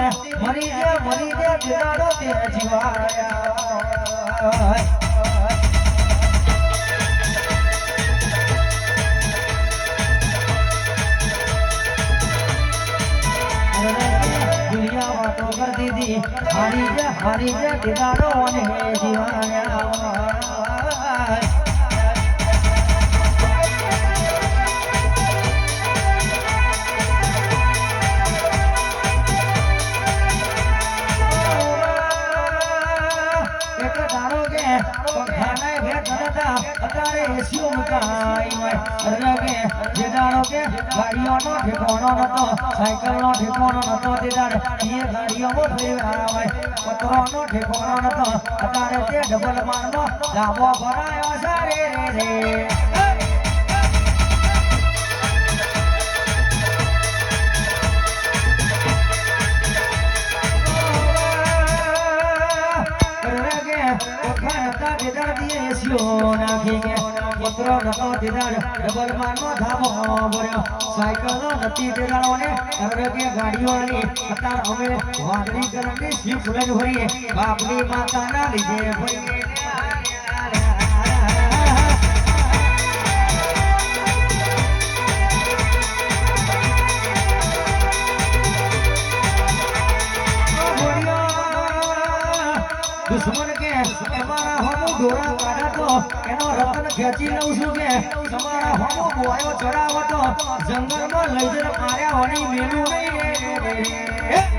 મરી ગયા મરી ગયા દિલાડો તે જીવાયા હતી હારી જા હારી જા દિલાડો ને જીવાયા ધારો કે પંખાને ભેટ નતા અત્યારે એસીઓ મુકાઈ હોય. એટલે કે જે દાડો કે ગાડીઓનો ઠેકાણો નતો, સાયકલનો ઠેકાણો નતો, તે દાડે એ ગાડીઓમાં ફેરવા હોય. પતરોનો ઠેકાણો નતો, અત્યારે તે ડબલ મારનો લાંબો ભરાયો સારે રે રે. બાપની માતાના લીધે ફરીએ દુશ્મન કે તમારા હોમો ઢોરા પાડા તો, એનો રતન ખેંચી લઉં છું કે તમારા હોમો બોયો ચરાવતો જંગલમાં લઈ જઈને માર્યા હોની મેલું નહીં.